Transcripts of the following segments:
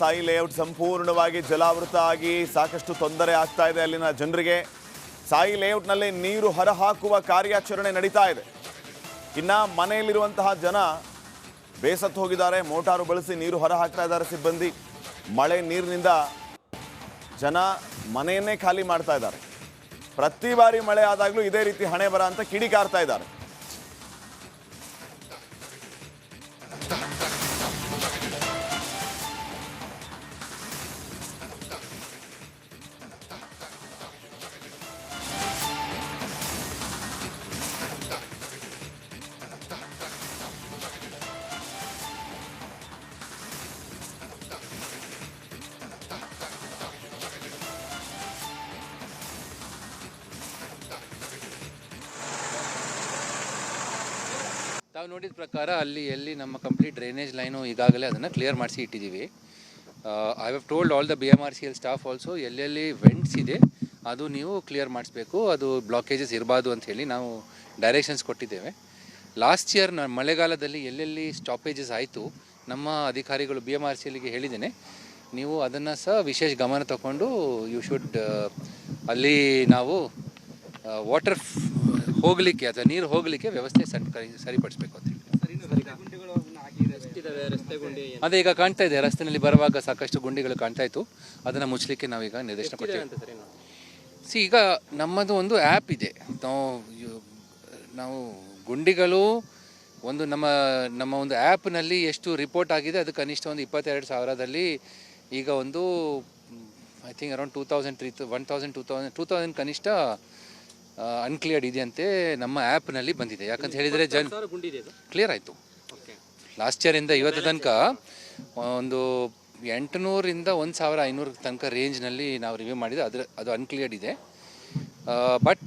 Sai layout ಸಂಪೂರ್ಣವಾಗಿ ಜಲಾವೃತ ಆಗಿ ಸಾಕಷ್ಟು ತೊಂದರೆ ಆಗ್ತಾ ಇದೆ ಅಲ್ಲಿನ ಜನರಿಗೆ. ಸಾಯಿ ಲೇಔಟ್ನಲ್ಲಿ ನೀರು ಹೊರಹಾಕುವ ಕಾರ್ಯಾಚರಣೆ ನಡೀತಾ ಇದೆ. ಇನ್ನ ಮನೆಯಲ್ಲಿರುವಂತಹ ಜನ ಬೇಸತ್ತು ಹೋಗಿದ್ದಾರೆ. ಮೋಟಾರು ಬಳಸಿ ನೀರು ಹೊರ ಹಾಕ್ತಾ ಇದ್ದಾರೆ ಸಿಬ್ಬಂದಿ. ಮಳೆ ನೀರಿನಿಂದ ಜನ ಮನೆಯನ್ನೇ ಖಾಲಿ ಮಾಡ್ತಾ ಇದ್ದಾರೆ. ಪ್ರತಿ ಬಾರಿ ಮಳೆ ಆದಾಗಲೂ ಇದೇ ರೀತಿ ಹಣೆ ಬರ ಅಂತ ಕಿಡಿಕಾರ್ತಾ ಇದ್ದಾರೆ. ತಾವು ನೋಡಿದ ಪ್ರಕಾರ ಅಲ್ಲಿ, ಎಲ್ಲಿ ನಮ್ಮ ಕಂಪ್ಲೀಟ್ ಡ್ರೈನೇಜ್ ಲೈನು ಈಗಾಗಲೇ ಅದನ್ನು ಕ್ಲಿಯರ್ ಮಾಡಿಸಿ ಇಟ್ಟಿದ್ದೀವಿ I have told all the B M R C L staff also ಎಲ್ಲೆಲ್ಲಿ ವೆಂಟ್ಸ್ ಇದೆ, ಅದು ನೀವು ಕ್ಲಿಯರ್ ಮಾಡಿಸ್ಬೇಕು, ಅದು ಬ್ಲಾಕೇಜಸ್ ಇರಬಾರ್ದು ಅಂತ ನಾವು ಡೈರೆಕ್ಷನ್ಸ್ ಕೊಟ್ಟಿದ್ದೇವೆ. ಲಾಸ್ಟ್ ಇಯರ್ ನಾನು ಮಳೆಗಾಲದಲ್ಲಿ ಎಲ್ಲೆಲ್ಲಿ ಸ್ಟಾಪೇಜಸ್ ಆಯಿತು, ನಮ್ಮ ಅಧಿಕಾರಿಗಳು ಬಿ ಎಂ ಆರ್ ಸಿ ಎಲ್ಗೆ ಹೇಳಿದ್ದೇನೆ, ನೀವು ಅದನ್ನು ಸಹ ವಿಶೇಷ ಗಮನ ತಗೊಂಡು ಯು ಶುಡ್ ಅಲ್ಲಿ ನಾವು ವಾಟರ್ ಹೋಗಲಿಕ್ಕೆ ಅಥವಾ ನೀರು ಹೋಗಲಿಕ್ಕೆ ವ್ಯವಸ್ಥೆ ಸರಿಪಡಿಸಬೇಕು ಅಂತ ಹೇಳಿ. ಅದೇ ಈಗ ಕಾಣ್ತಾ ಇದೆ ರಸ್ತೆಯಲ್ಲಿ ಬರುವಾಗ ಸಾಕಷ್ಟು ಗುಂಡಿಗಳು ಕಾಣ್ತಾ ಇತ್ತು. ಅದನ್ನು ಮುಚ್ಚಲಿಕ್ಕೆ ನಾವೀಗ ನಿರ್ದೇಶನ ಕೊಡ್ತೀವಿ ಸಿ ಈಗ ನಮ್ಮದು ಒಂದು ಆ್ಯಪ್ ಇದೆ. ನಾವು ನಾವು ಗುಂಡಿಗಳು ಒಂದು ನಮ್ಮ ನಮ್ಮ ಒಂದು ಆ್ಯಪ್ನಲ್ಲಿ ಎಷ್ಟು ರಿಪೋರ್ಟ್ ಆಗಿದೆ ಅದು ಕನಿಷ್ಠ ಒಂದು ಇಪ್ಪತ್ತೆರಡು ಸಾವಿರದಲ್ಲಿ ಈಗ ಒಂದು I think around two thousand three one thousand two thousand two thousand ಕನಿಷ್ಠ ಅನ್ಕ್ಲಿಯರ್ಡ್ ಇದೆಯಂತೆ ನಮ್ಮ ಆ್ಯಪ್ನಲ್ಲಿ ಬಂದಿದೆ. ಯಾಕಂತ ಹೇಳಿದರೆ ಜನ್ ಕ್ಲಿಯರ್ ಆಯಿತು. ಲಾಸ್ಟ್ ಇಯರಿಂದ ಇವತ್ತು ತನಕ ಒಂದು ಎಂಟುನೂರಿಂದ ಒಂದು ಸಾವಿರ ಐನೂರು ತನಕ ರೇಂಜ್ನಲ್ಲಿ ನಾವು ರಿವ್ಯೂ ಮಾಡಿದೆ ಅದ್ರ ಅದು ಅನ್ಕ್ಲಿಯರ್ಡ್ ಇದೆ. ಬಟ್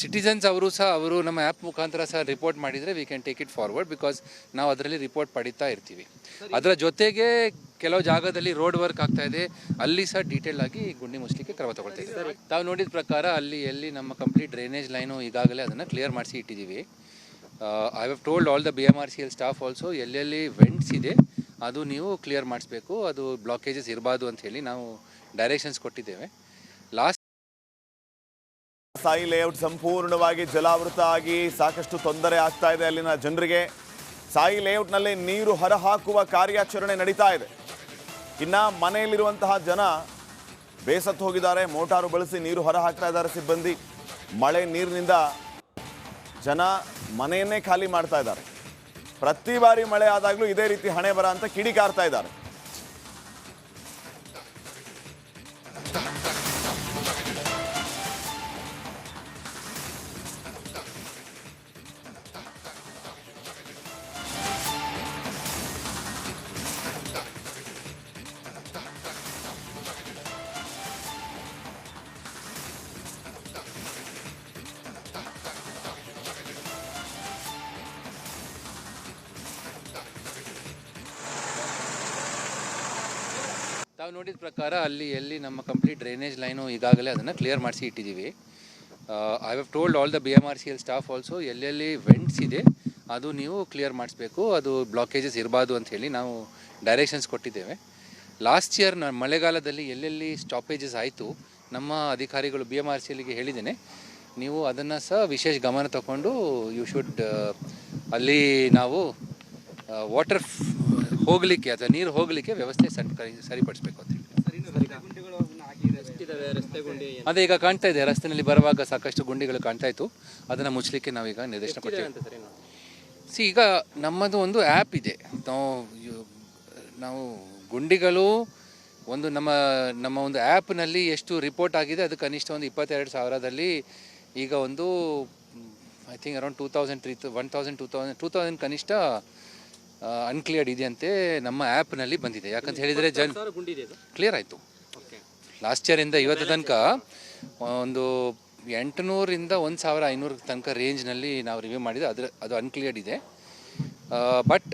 ಸಿಟಿಸನ್ಸ್ ಅವರು ಸಹ ಅವರು ನಮ್ಮ ಆ್ಯಪ್ ಮುಖಾಂತರ ಸಹ ರಿಪೋರ್ಟ್ ಮಾಡಿದರೆ we can take it forward because ನಾವು ಅದರಲ್ಲಿ ರಿಪೋರ್ಟ್ ಪಡಿತಾ ಇರ್ತೀವಿ. ಅದರ ಜೊತೆಗೆ ಕೆಲವು ಜಾಗದಲ್ಲಿ ರೋಡ್ ವರ್ಕ್ ಆಗ್ತಾ ಇದೆ. ಅಲ್ಲಿ ಸಹ ಡೀಟೇಲ್ ಆಗಿ ಗುಂಡಿ ಮುಚ್ಚಲಿಕ್ಕೆ ಕ್ರಮ ತಗೊಳ್ತಾ ಇದ್ದೀವಿ ತಾವು ನೋಡಿದ ಪ್ರಕಾರ ಅಲ್ಲಿ ಎಲ್ಲಿ ನಮ್ಮ ಕಂಪ್ಲೀಟ್ ಡ್ರೈನೇಜ್ ಲೈನು ಈಗಾಗಲೇ ಅದನ್ನು ಕ್ಲಿಯರ್ ಮಾಡಿಸಿ ಇಟ್ಟಿದ್ದೀವಿ. I have told all the B M R C L staff also ಎಲ್ಲೆಲ್ಲಿ ವೆಂಟ್ಸ್ ಇದೆ ಅದು ನೀವು ಕ್ಲಿಯರ್ ಮಾಡಿಸ್ಬೇಕು. ಅದು ಬ್ಲಾಕೇಜಸ್ ಇರಬಾರ್ದು ಅಂತ ಹೇಳಿ ನಾವು ಡೈರೆಕ್ಷನ್ಸ್ ಕೊಟ್ಟಿದ್ದೇವೆ. ಲಾಸ್ಟ್ ಸಾಯಿ ಲೇಔಟ್ ಸಂಪೂರ್ಣವಾಗಿ ಜಲಾವೃತ ಆಗಿ ಸಾಕಷ್ಟು ತೊಂದರೆ ಆಗ್ತಾ ಇದೆ ಅಲ್ಲಿನ ಜನರಿಗೆ. ಸಾಯಿ ಲೇಔಟ್ನಲ್ಲಿ ನೀರು ಹೊರಹಾಕುವ ಕಾರ್ಯಾಚರಣೆ ನಡೀತಾ ಇದೆ. ಇನ್ನು ಮನೆಯಲ್ಲಿರುವಂತಹ ಜನ ಬೇಸತ್ತು ಹೋಗಿದ್ದಾರೆ. ಮೋಟಾರು ಬಳಸಿ ನೀರು ಹೊರ ಹಾಕ್ತಾ ಇದ್ದಾರೆ ಸಿಬ್ಬಂದಿ. ಮಳೆ ನೀರಿನಿಂದ ಜನ ಮನೆಯನ್ನೇ ಖಾಲಿ ಮಾಡ್ತಾ ಇದ್ದಾರೆ. ಪ್ರತಿ ಬಾರಿ ಮಳೆ ಆದಾಗಲೂ ಇದೇ ರೀತಿ ಹಣೆ ಬರ ಅಂತ ಕಿಡಿಕಾರ್ತಾ ಇದ್ದಾರೆ. ತಾವು ನೋಡಿದ ಪ್ರಕಾರ ಅಲ್ಲಿ, ಎಲ್ಲಿ ನಮ್ಮ ಕಂಪ್ಲೀಟ್ ಡ್ರೈನೇಜ್ ಲೈನು ಈಗಾಗಲೇ ಅದನ್ನು ಕ್ಲಿಯರ್ ಮಾಡಿಸಿ ಇಟ್ಟಿದ್ದೀವಿ I have told all the B M R C L staff also ಎಲ್ಲೆಲ್ಲಿ ವೆಂಟ್ಸ್ ಇದೆ, ಅದು ನೀವು ಕ್ಲಿಯರ್ ಮಾಡಿಸ್ಬೇಕು, ಅದು ಬ್ಲಾಕೇಜಸ್ ಇರಬಾರ್ದು ಅಂತ ಹೇಳಿ ನಾವು ಡೈರೆಕ್ಷನ್ಸ್ ಕೊಟ್ಟಿದ್ದೇವೆ. ಲಾಸ್ಟ್ ಇಯರ್ ನಾನು ಮಳೆಗಾಲದಲ್ಲಿ ಎಲ್ಲೆಲ್ಲಿ ಸ್ಟಾಪೇಜಸ್ ಆಯಿತು, ನಮ್ಮ ಅಧಿಕಾರಿಗಳು ಬಿ ಎಂ ಆರ್ ಸಿ ಎಲ್ಗೆ ಹೇಳಿದ್ದೇನೆ, ನೀವು ಅದನ್ನು ಸಹ ವಿಶೇಷ ಗಮನ ತಗೊಂಡು ಯು ಶುಡ್ ಅಲ್ಲಿ ನಾವು ವಾಟರ್ ಹೋಗಲಿಕ್ಕೆ ಅಥವಾ ನೀರು ಹೋಗಲಿಕ್ಕೆ ವ್ಯವಸ್ಥೆ ಸರಿಪಡಿಸಬೇಕು ಅಂತ ಹೇಳಿ. ಅದೇ ಈಗ ಕಾಣ್ತಾ ಇದೆ ರಸ್ತೆಯಲ್ಲಿ ಬರುವಾಗ ಸಾಕಷ್ಟು ಗುಂಡಿಗಳು ಕಾಣ್ತಾ ಇತ್ತು. ಅದನ್ನು ಮುಚ್ಚಲಿಕ್ಕೆ ನಾವೀಗ ನಿರ್ದೇಶನ ಕೊಡ್ತೀವಿ ಸಿ ಈಗ ನಮ್ಮದು ಒಂದು ಆ್ಯಪ್ ಇದೆ. ನಾವು ನಾವು ಗುಂಡಿಗಳು ಒಂದು ನಮ್ಮ ನಮ್ಮ ಒಂದು ಆ್ಯಪ್ನಲ್ಲಿ ಎಷ್ಟು ರಿಪೋರ್ಟ್ ಆಗಿದೆ ಅದು ಕನಿಷ್ಠ ಒಂದು ಇಪ್ಪತ್ತೆರಡು ಸಾವಿರದಲ್ಲಿ ಈಗ ಒಂದು I think around two thousand three one thousand two thousand two thousand ಕನಿಷ್ಠ ಅನ್ಕ್ಲಿಯರ್ಡ್ ಇದೆಯಂತೆ ನಮ್ಮ ಆ್ಯಪ್ನಲ್ಲಿ ಬಂದಿದೆ. ಯಾಕಂತ ಹೇಳಿದರೆ ಜನ್ ಕ್ಲಿಯರ್ ಆಯಿತು. ಲಾಸ್ಟ್ ಇಯರಿಂದ ಇವತ್ತು ತನಕ ಒಂದು ಎಂಟುನೂರಿಂದ ಒಂದು ಸಾವಿರ ಐನೂರು ತನಕ ರೇಂಜ್ನಲ್ಲಿ ನಾವು ರಿವ್ಯೂ ಮಾಡಿದೆ ಅದ್ರ ಅದು ಅನ್ಕ್ಲಿಯರ್ಡ್ ಇದೆ. ಬಟ್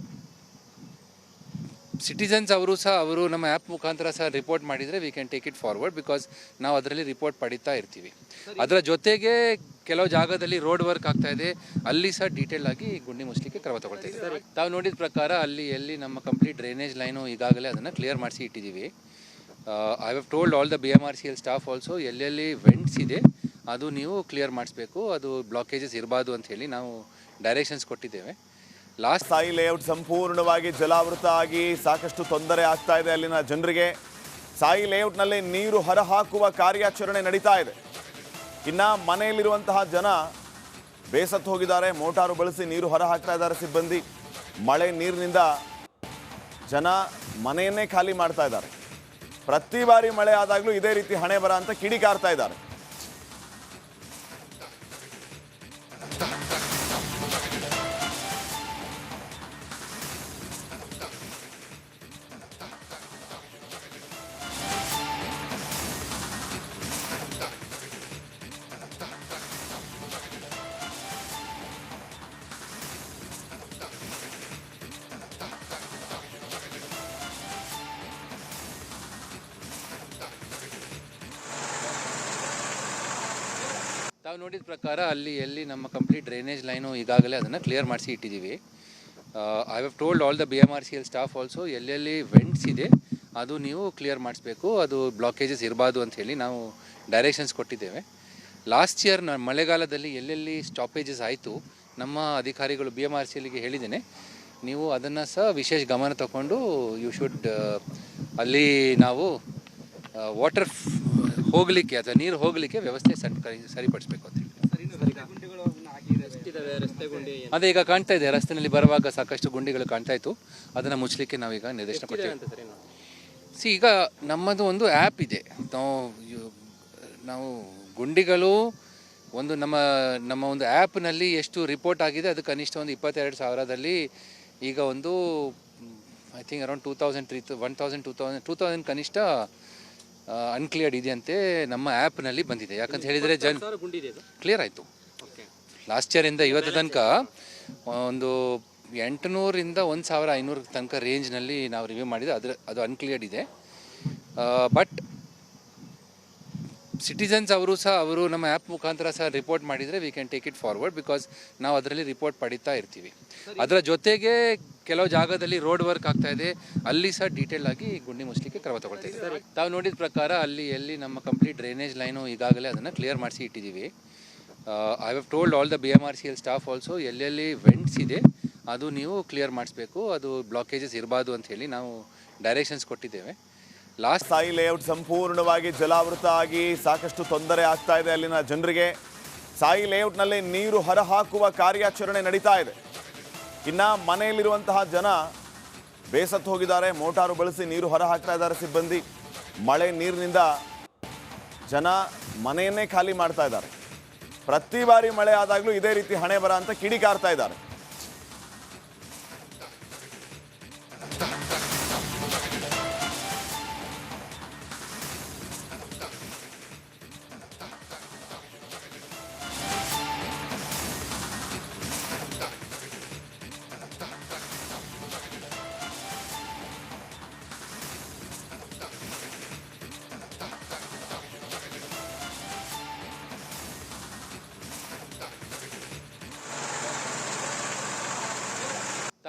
ಸಿಟಿಸನ್ಸ್ ಅವರು ಸಹ ಅವರು ನಮ್ಮ ಆ್ಯಪ್ ಮುಖಾಂತರ ಸಹ ರಿಪೋರ್ಟ್ ಮಾಡಿದರೆ we can take it forward because ನಾವು ಅದರಲ್ಲಿ ರಿಪೋರ್ಟ್ ಪಡಿತಾ ಇರ್ತೀವಿ. ಅದರ ಜೊತೆಗೆ ಕೆಲವು ಜಾಗದಲ್ಲಿ ರೋಡ್ ವರ್ಕ್ ಆಗ್ತಾ ಇದೆ. ಅಲ್ಲಿ ಸಹ ಡೀಟೇಲ್ ಆಗಿ ಗುಂಡಿ ಮುಚ್ಚಲಿಕ್ಕೆ ಕ್ರಮ ತಗೊಳ್ತಾ ಇದ್ದೀವಿ ತಾವು ನೋಡಿದ ಪ್ರಕಾರ ಅಲ್ಲಿ ಎಲ್ಲಿ ನಮ್ಮ ಕಂಪ್ಲೀಟ್ ಡ್ರೈನೇಜ್ ಲೈನು ಈಗಾಗಲೇ ಅದನ್ನು ಕ್ಲಿಯರ್ ಮಾಡಿಸಿ ಇಟ್ಟಿದ್ದೀವಿ. I have told all the B M R C L staff also ಎಲ್ಲೆಲ್ಲಿ ವೆಂಟ್ಸ್ ಇದೆ ಅದು ನೀವು ಕ್ಲಿಯರ್ ಮಾಡಿಸ್ಬೇಕು. ಅದು ಬ್ಲಾಕೇಜಸ್ ಇರಬಾರ್ದು ಅಂತ ಹೇಳಿ ನಾವು ಡೈರೆಕ್ಷನ್ಸ್ ಕೊಟ್ಟಿದ್ದೇವೆ. ಲಾಸ್ಟ್ ಸಾಯಿ ಲೇಔಟ್ ಸಂಪೂರ್ಣವಾಗಿ ಜಲಾವೃತ ಆಗಿ ಸಾಕಷ್ಟು ತೊಂದರೆ ಆಗ್ತಾ ಇದೆ ಅಲ್ಲಿನ ಜನರಿಗೆ. ಸಾಯಿ ಲೇಔಟ್ನಲ್ಲಿ ನೀರು ಹೊರಹಾಕುವ ಕಾರ್ಯಾಚರಣೆ ನಡೀತಾ ಇದೆ. ಇನ್ನ ಮನೆಯಲ್ಲಿರುವಂತಹ ಜನ ಬೇಸತ್ತು ಹೋಗಿದ್ದಾರೆ, ಮೋಟಾರು ಬಳಸಿ ನೀರು ಹೊರ ಹಾಕ್ತಾ ಇದ್ದಾರೆ ಸಿಬ್ಬಂದಿ. ಮಳೆ ನೀರಿನಿಂದ ಜನ ಮನೆಯನ್ನೇ ಖಾಲಿ ಮಾಡ್ತಾ ಇದ್ದಾರೆ. ಪ್ರತಿ ಬಾರಿ ಮಳೆ ಆದಾಗಲೂ ಇದೇ ರೀತಿ ಹಣೆ ಬರ ಅಂತ ಕಿಡಿಕಾರ್ತಾ ಇದ್ದಾರೆ. ತಾವು ನೋಡಿದ ಪ್ರಕಾರ ಅಲ್ಲಿ, ಎಲ್ಲಿ ನಮ್ಮ ಕಂಪ್ಲೀಟ್ ಡ್ರೈನೇಜ್ ಲೈನು ಈಗಾಗಲೇ ಅದನ್ನು ಕ್ಲಿಯರ್ ಮಾಡಿಸಿ ಇಟ್ಟಿದ್ದೀವಿ I have told all the B M R C L staff also ಎಲ್ಲೆಲ್ಲಿ ವೆಂಟ್ಸ್ ಇದೆ, ಅದು ನೀವು ಕ್ಲಿಯರ್ ಮಾಡಿಸ್ಬೇಕು, ಅದು ಬ್ಲಾಕೇಜಸ್ ಇರಬಾರ್ದು ಅಂತ ಹೇಳಿ ನಾವು ಡೈರೆಕ್ಷನ್ಸ್ ಕೊಟ್ಟಿದ್ದೇವೆ. ಲಾಸ್ಟ್ ಇಯರ್ ನಾನು ಮಳೆಗಾಲದಲ್ಲಿ ಎಲ್ಲೆಲ್ಲಿ ಸ್ಟಾಪೇಜಸ್ ಆಯಿತು, ನಮ್ಮ ಅಧಿಕಾರಿಗಳು ಬಿ ಎಂ ಆರ್ ಸಿ ಎಲ್ಗೆ ಹೇಳಿದ್ದೇನೆ, ನೀವು ಅದನ್ನು ಸಹ ವಿಶೇಷ ಗಮನ ತಗೊಂಡು ಯು ಶುಡ್ ಅಲ್ಲಿ ನಾವು ವಾಟರ್ ಹೋಗಲಿಕ್ಕೆ ಅಥವಾ ನೀರು ಹೋಗಲಿಕ್ಕೆ ವ್ಯವಸ್ಥೆ ಸರಿಪಡಿಸಬೇಕು ಅಂತ ಹೇಳಿ. ರಸ್ತೆ ಗುಂಡಿ ಅದೇ ಈಗ ಕಾಣ್ತಾ ಇದೆ ರಸ್ತೆಯಲ್ಲಿ ಬರುವಾಗ ಸಾಕಷ್ಟು ಗುಂಡಿಗಳು ಕಾಣ್ತಾ ಇತ್ತು. ಅದನ್ನು ಮುಚ್ಚಲಿಕ್ಕೆ ನಾವೀಗ ನಿರ್ದೇಶನ ಕೊಡ್ತೀವಿ ಸಿ ಈಗ ನಮ್ಮದು ಒಂದು ಆ್ಯಪ್ ಇದೆ. ನಾವು ನಾವು ಗುಂಡಿಗಳು ಒಂದು ನಮ್ಮ ನಮ್ಮ ಒಂದು ಆ್ಯಪ್ನಲ್ಲಿ ಎಷ್ಟು ರಿಪೋರ್ಟ್ ಆಗಿದೆ ಅದು ಕನಿಷ್ಠ ಒಂದು ಇಪ್ಪತ್ತೆರಡು ಸಾವಿರದಲ್ಲಿ ಈಗ ಒಂದು I think around two thousand three one thousand two thousand two thousand ಕನಿಷ್ಠ ಅನ್ಕ್ಲಿಯರ್ಡ್ ಇದೆಯಂತೆ ನಮ್ಮ ಆ್ಯಪ್ನಲ್ಲಿ ಬಂದಿದೆ. ಯಾಕಂತ ಹೇಳಿದರೆ ಜನ್ ಕ್ಲಿಯರ್ ಆಯಿತು. ಓಕೆ. ಲಾಸ್ಟ್ ಇಯರಿಂದ ಇವತ್ತು ತನಕ ಒಂದು ಎಂಟುನೂರಿಂದ ಒಂದು ಸಾವಿರ ಐನೂರು ತನಕ ರೇಂಜ್ನಲ್ಲಿ ನಾವು ರಿವ್ಯೂ ಮಾಡಿದೆ ಅದರ ಅದು ಅನ್ಕ್ಲಿಯರ್ಡ್ ಇದೆ. ಬಟ್ ಸಿಟಿಸನ್ಸ್ ಅವರು ಸಹ ಅವರು ನಮ್ಮ ಆ್ಯಪ್ ಮುಖಾಂತರ ಸಹ ರಿಪೋರ್ಟ್ ಮಾಡಿದರೆ we can take it forward because ನಾವು ಅದರಲ್ಲಿ ರಿಪೋರ್ಟ್ ಪಡಿತಾ ಇರ್ತೀವಿ. ಅದರ ಜೊತೆಗೆ ಕೆಲವು ಜಾಗದಲ್ಲಿ ರೋಡ್ ವರ್ಕ್ ಆಗ್ತಾ ಇದೆ. ಅಲ್ಲಿ ಸಹ ಡೀಟೇಲ್ ಆಗಿ ಗುಂಡಿ ಮುಚ್ಚಲಿಕ್ಕೆ ಕ್ರಮ ತಗೊಳ್ತಾ ಇದ್ದೀವಿ ತಾವು ನೋಡಿದ ಪ್ರಕಾರ ಅಲ್ಲಿ ಎಲ್ಲಿ ನಮ್ಮ ಕಂಪ್ಲೀಟ್ ಡ್ರೈನೇಜ್ ಲೈನು ಈಗಾಗಲೇ ಅದನ್ನು ಕ್ಲಿಯರ್ ಮಾಡಿಸಿ ಇಟ್ಟಿದ್ದೀವಿ. I have told all the B M R C L staff also ಎಲ್ಲೆಲ್ಲಿ ವೆಂಟ್ಸ್ ಇದೆ ಅದು ನೀವು ಕ್ಲಿಯರ್ ಮಾಡಿಸ್ಬೇಕು. ಅದು ಬ್ಲಾಕೇಜಸ್ ಇರಬಾರ್ದು ಅಂತ ಹೇಳಿ ನಾವು ಡೈರೆಕ್ಷನ್ಸ್ ಕೊಟ್ಟಿದ್ದೇವೆ. ಸಾಯಿ ಲೇಔಟ್ ಸಂಪೂರ್ಣವಾಗಿ ಜಲಾವೃತ ಆಗಿ ಸಾಕಷ್ಟು ತೊಂದರೆ ಆಗ್ತಾ ಇದೆ ಅಲ್ಲಿನ ಜನರಿಗೆ. ಸಾಯಿ ಲೇಔಟ್ನಲ್ಲಿ ನೀರು ಹೊರಹಾಕುವ ಕಾರ್ಯಾಚರಣೆ ನಡೀತಾ ಇದೆ. ಇನ್ನು ಮನೆಯಲ್ಲಿರುವಂತಹ ಜನ ಬೇಸತ್ತು ಹೋಗಿದ್ದಾರೆ. ಮೋಟಾರು ಬಳಸಿ ನೀರು ಹೊರ ಹಾಕ್ತಾ ಇದ್ದಾರೆ ಸಿಬ್ಬಂದಿ. ಮಳೆ ನೀರಿನಿಂದ ಜನ ಮನೆಯನ್ನೇ ಖಾಲಿ ಮಾಡ್ತಾ ಇದ್ದಾರೆ. ಪ್ರತಿ ಬಾರಿ ಮಳೆ ಆದಾಗಲೂ ಇದೇ ರೀತಿ ಹಣೆ ಬರ ಅಂತ ಕಿಡಿಕಾರ್ತಾ ಇದ್ದಾರೆ.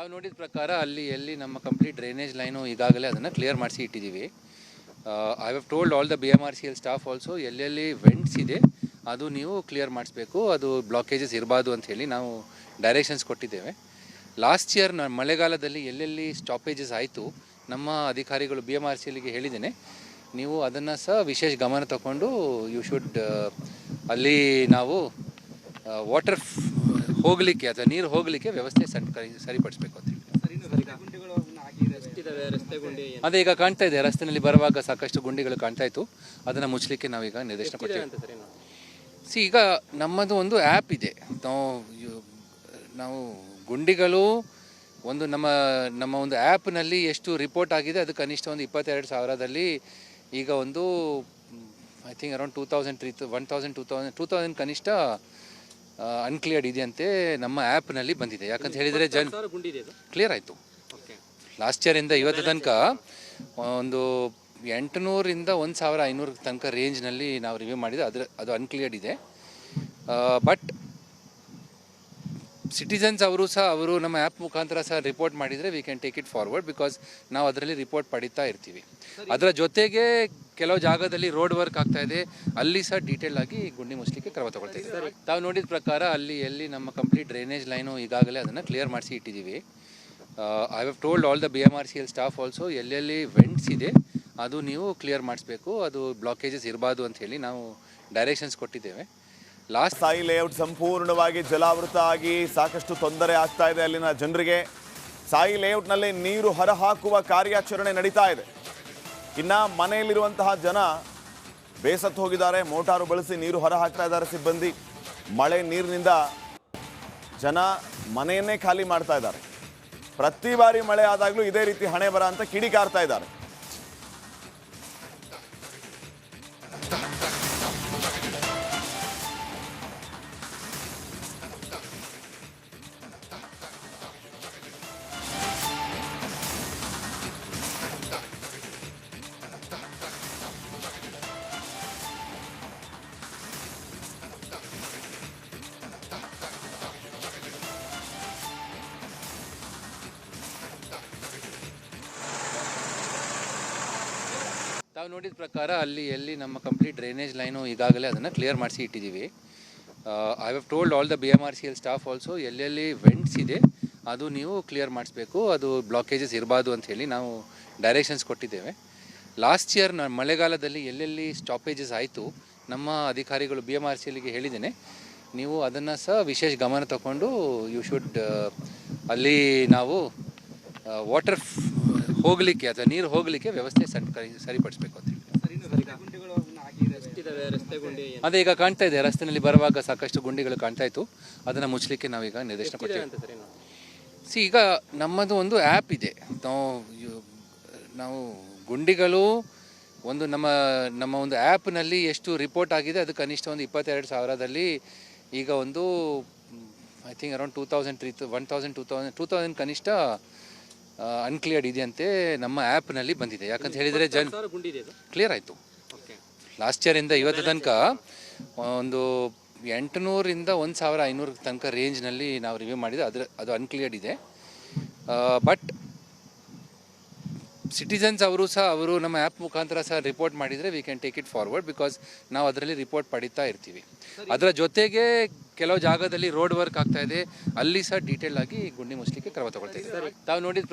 ತಾವು ನೋಡಿದ ಪ್ರಕಾರ ಅಲ್ಲಿ, ಎಲ್ಲಿ ನಮ್ಮ ಕಂಪ್ಲೀಟ್ ಡ್ರೈನೇಜ್ ಲೈನು ಈಗಾಗಲೇ ಅದನ್ನು ಕ್ಲಿಯರ್ ಮಾಡಿಸಿ ಇಟ್ಟಿದ್ದೀವಿ I have told all the B M R C L staff also ಎಲ್ಲೆಲ್ಲಿ ವೆಂಟ್ಸ್ ಇದೆ, ಅದು ನೀವು ಕ್ಲಿಯರ್ ಮಾಡಿಸ್ಬೇಕು, ಅದು ಬ್ಲಾಕೇಜಸ್ ಇರಬಾರ್ದು ಅಂತ ಹೇಳಿ ನಾವು ಡೈರೆಕ್ಷನ್ಸ್ ಕೊಟ್ಟಿದ್ದೇವೆ. ಲಾಸ್ಟ್ ಇಯರ್ ನಾನು ಮಳೆಗಾಲದಲ್ಲಿ ಎಲ್ಲೆಲ್ಲಿ ಸ್ಟಾಪೇಜಸ್ ಆಯಿತು, ನಮ್ಮ ಅಧಿಕಾರಿಗಳು ಬಿ ಎಂ ಆರ್ ಸಿ ಎಲ್ಗೆ ಹೇಳಿದ್ದೇನೆ, ನೀವು ಅದನ್ನು ಸಹ ವಿಶೇಷ ಗಮನ ತಗೊಂಡು ಯು ಶುಡ್ ಅಲ್ಲಿ ನಾವು ವಾಟರ್ ಹೋಗಲಿಕ್ಕೆ ಅಥವಾ ನೀರು ಹೋಗಲಿಕ್ಕೆ ವ್ಯವಸ್ಥೆ ಸರಿ ಸರಿಪಡಿಸ್ಬೇಕು ಅಂತ ಅದೇ ಈಗ ಕಾಣ್ತಾ ಇದೆ ರಸ್ತೆಯಲ್ಲಿ ಬರುವಾಗ ಸಾಕಷ್ಟು ಗುಂಡಿಗಳು ಕಾಣ್ತಾ ಇತ್ತು. ಅದನ್ನು ಮುಚ್ಚಲಿಕ್ಕೆ ನಾವೀಗ ನಿರ್ದೇಶನ ಕೊಡ್ತೀವಿ ಸಿ ಈಗ ನಮ್ಮದು ಒಂದು ಆ್ಯಪ್ ಇದೆ. ನಾವು ನಾವು ಗುಂಡಿಗಳು ಒಂದು ನಮ್ಮ ನಮ್ಮ ಒಂದು ಆ್ಯಪ್ನಲ್ಲಿ ಎಷ್ಟು ರಿಪೋರ್ಟ್ ಆಗಿದೆ ಅದು ಕನಿಷ್ಠ ಒಂದು ಇಪ್ಪತ್ತೆರಡು ಸಾವಿರದಲ್ಲಿ ಈಗ ಒಂದು I think around two thousand three one thousand two thousand two thousand ಕನಿಷ್ಠ ಅನ್ಕ್ಲಿಯರ್ಡ್ ಇದೆಯಂತೆ ನಮ್ಮ ಆ್ಯಪ್ನಲ್ಲಿ ಬಂದಿದೆ. ಯಾಕಂತ ಹೇಳಿದರೆ ಜನ್ ಕ್ಲಿಯರ್ ಆಯಿತು. ಓಕೆ. ಲಾಸ್ಟ್ ಇಯರಿಂದ ಇವತ್ತು ತನಕ ಒಂದು ಎಂಟುನೂರಿಂದ ಒಂದು ಸಾವಿರ ಐನೂರು ತನಕ ರೇಂಜ್ನಲ್ಲಿ ನಾವು ರಿವ್ಯೂ ಮಾಡಿದೆ ಅದ್ರ ಅದು ಅನ್ಕ್ಲಿಯರ್ಡ್ ಇದೆ. ಬಟ್ ಸಿಟಿಸನ್ಸ್ ಅವರು ಸಹ ಅವರು ನಮ್ಮ ಆ್ಯಪ್ ಮುಖಾಂತರ ಸಹ ರಿಪೋರ್ಟ್ ಮಾಡಿದರೆ we can take it forward because ನಾವು ಅದರಲ್ಲಿ ರಿಪೋರ್ಟ್ ಪಡಿತಾ ಇರ್ತೀವಿ. ಅದರ ಜೊತೆಗೆ ಕೆಲವು ಜಾಗದಲ್ಲಿ ರೋಡ್ ವರ್ಕ್ ಆಗ್ತಾ ಇದೆ. ಅಲ್ಲಿ ಸಹ ಡೀಟೇಲ್ ಆಗಿ ಗುಂಡಿ ಮುಚ್ಚಲಿಕ್ಕೆ ಕ್ರಮ ತಗೊಳ್ತಾ ಇದ್ದೀವಿ. ತಾವು ನೋಡಿದ ಪ್ರಕಾರ ಅಲ್ಲಿ ಎಲ್ಲಿ ನಮ್ಮ ಕಂಪ್ಲೀಟ್ ಡ್ರೈನೇಜ್ ಲೈನು ಈಗಾಗಲೇ ಅದನ್ನು ಕ್ಲಿಯರ್ ಮಾಡಿಸಿ ಇಟ್ಟಿದ್ದೀವಿ. I have told all the B M R C L staff also ಎಲ್ಲೆಲ್ಲಿ ವೆಂಟ್ಸ್ ಇದೆ ಅದು ನೀವು ಕ್ಲಿಯರ್ ಮಾಡಿಸ್ಬೇಕು. ಅದು ಬ್ಲಾಕೇಜಸ್ ಇರಬಾರ್ದು ಅಂತ ಹೇಳಿ ನಾವು ಡೈರೆಕ್ಷನ್ಸ್ ಕೊಟ್ಟಿದ್ದೇವೆ. ಸಾಯಿ ಲೇಔಟ್ ಸಂಪೂರ್ಣವಾಗಿ ಜಲಾವೃತ ಆಗಿ ಸಾಕಷ್ಟು ತೊಂದರೆ ಆಗ್ತಾ ಇದೆ ಅಲ್ಲಿನ ಜನರಿಗೆ. ಸಾಯಿ ಲೇಔಟ್ನಲ್ಲಿ ನೀರು ಹೊರಹಾಕುವ ಕಾರ್ಯಾಚರಣೆ ನಡೀತಾ ಇದೆ. ಇನ್ನು ಮನೆಯಲ್ಲಿರುವಂತಹ ಜನ ಬೇಸತ್ತು ಹೋಗಿದ್ದಾರೆ. ಮೋಟಾರು ಬಳಸಿ ನೀರು ಹೊರ ಹಾಕ್ತಾ ಇದ್ದಾರೆ ಸಿಬ್ಬಂದಿ. ಮಳೆ ನೀರಿನಿಂದ ಜನ ಮನೆಯನ್ನೇ ಖಾಲಿ ಮಾಡ್ತಾ ಇದ್ದಾರೆ. ಪ್ರತಿ ಬಾರಿ ಮಳೆ ಆದಾಗಲೂ ಇದೇ ರೀತಿ ಹಣೆ ಬರ ಅಂತ ಕಿಡಿಕಾರ್ತಾ ಇದ್ದಾರೆ. ನೋಡಿದ ಪ್ರಕಾರ ಅಲ್ಲಿ, ಎಲ್ಲಿ ನಮ್ಮ ಕಂಪ್ಲೀಟ್ ಡ್ರೈನೇಜ್ ಲೈನು ಈಗಾಗಲೇ ಅದನ್ನು ಕ್ಲಿಯರ್ ಮಾಡಿಸಿ ಇಟ್ಟಿದ್ದೀವಿ I have told all the B M R C L staff also ಎಲ್ಲೆಲ್ಲಿ ವೆಂಟ್ಸ್ ಇದೆ, ಅದು ನೀವು ಕ್ಲಿಯರ್ ಮಾಡಿಸ್ಬೇಕು, ಅದು ಬ್ಲಾಕೇಜಸ್ ಇರಬಾರ್ದು ಅಂತ ಹೇಳಿ ನಾವು ಡೈರೆಕ್ಷನ್ಸ್ ಕೊಟ್ಟಿದ್ದೇವೆ. ಲಾಸ್ಟ್ ಇಯರ್ ನಾನು ಮಳೆಗಾಲದಲ್ಲಿ ಎಲ್ಲೆಲ್ಲಿ ಸ್ಟಾಪೇಜಸ್ ಆಯಿತು, ನಮ್ಮ ಅಧಿಕಾರಿಗಳು ಬಿ ಎಂ ಆರ್ ಸಿ ಎಲ್ಗೆ ಹೇಳಿದ್ದೇನೆ, ನೀವು ಅದನ್ನು ಸಹ ವಿಶೇಷ ಗಮನ ತಗೊಂಡು ಯು ಶುಡ್ ಅಲ್ಲಿ ನಾವು ವಾಟರ್ ಹೋಗಲಿಕ್ಕೆ ಅಥವಾ ನೀರು ಹೋಗಲಿಕ್ಕೆ ವ್ಯವಸ್ಥೆ ಸರಿ ಸರಿಪಡಿಸ್ಬೇಕು ಅಂತ ಅದೇ ಈಗ ಕಾಣ್ತಾ ಇದೆ ರಸ್ತೆಯಲ್ಲಿ ಬರುವಾಗ ಸಾಕಷ್ಟು ಗುಂಡಿಗಳು ಕಾಣ್ತಾ ಇತ್ತು. ಅದನ್ನು ಮುಚ್ಚಲಿಕ್ಕೆ ನಾವೀಗ ನಿರ್ದೇಶನ ಕೊಡ್ತೀವಿ ಸಿ ಈಗ ನಮ್ಮದು ಒಂದು ಆ್ಯಪ್ ಇದೆ. ನಾವು ನಾವು ಗುಂಡಿಗಳು ಒಂದು ನಮ್ಮ ನಮ್ಮ ಒಂದು ಆ್ಯಪ್ನಲ್ಲಿ ಎಷ್ಟು ರಿಪೋರ್ಟ್ ಆಗಿದೆ ಅದು ಕನಿಷ್ಠ ಒಂದು ಇಪ್ಪತ್ತೆರಡು ಸಾವಿರದಲ್ಲಿ ಈಗ ಒಂದು I think around two thousand three one thousand two thousand two thousand ಕನಿಷ್ಠ ಅನ್ಕ್ಲಿಯರ್ಡ್ ಇದೆಯಂತೆ ನಮ್ಮ ಆ್ಯಪ್ನಲ್ಲಿ ಬಂದಿದೆ. ಯಾಕಂತ ಹೇಳಿದರೆ ಜನ್ ಕ್ಲಿಯರ್ ಆಯಿತು. ಓಕೆ. ಲಾಸ್ಟ್ ಇಯರಿಂದ ಇವತ್ತು ತನಕ ಒಂದು ಎಂಟುನೂರಿಂದ ಒಂದು ಸಾವಿರ ಐನೂರು ತನಕ ರೇಂಜ್ನಲ್ಲಿ ನಾವು ರಿವ್ಯೂ ಮಾಡಿದ್ರೆ ಅದ್ರ ಅದು ಅನ್ಕ್ಲಿಯರ್ಡ್ ಇದೆ. ಬಟ್ ಸಿಟಿಸನ್ಸ್ ಅವರು ಸಹ ಅವರು ನಮ್ಮ ಆ್ಯಪ್ ಮುಖಾಂತರ ಸಹ ರಿಪೋರ್ಟ್ ಮಾಡಿದರೆ we can take it forward because ನಾವು ಅದರಲ್ಲಿ ರಿಪೋರ್ಟ್ ಪಡಿತಾ ಇರ್ತೀವಿ. ಅದರ ಜೊತೆಗೆ ಕೆಲವು ಜಾಗದಲ್ಲಿ ರೋಡ್ ವರ್ಕ್ ಆಗ್ತಾ ಇದೆ. ಅಲ್ಲಿ ಸಹ ಡೀಟೇಲ್ ಆಗಿ ಗುಂಡಿ ಮುಚ್ಚಲಿಕ್ಕೆ ಕ್ರಮ ತಗೊಳ್ತಾ ಇದ್ದೀವಿ ತಾವು ನೋಡಿದ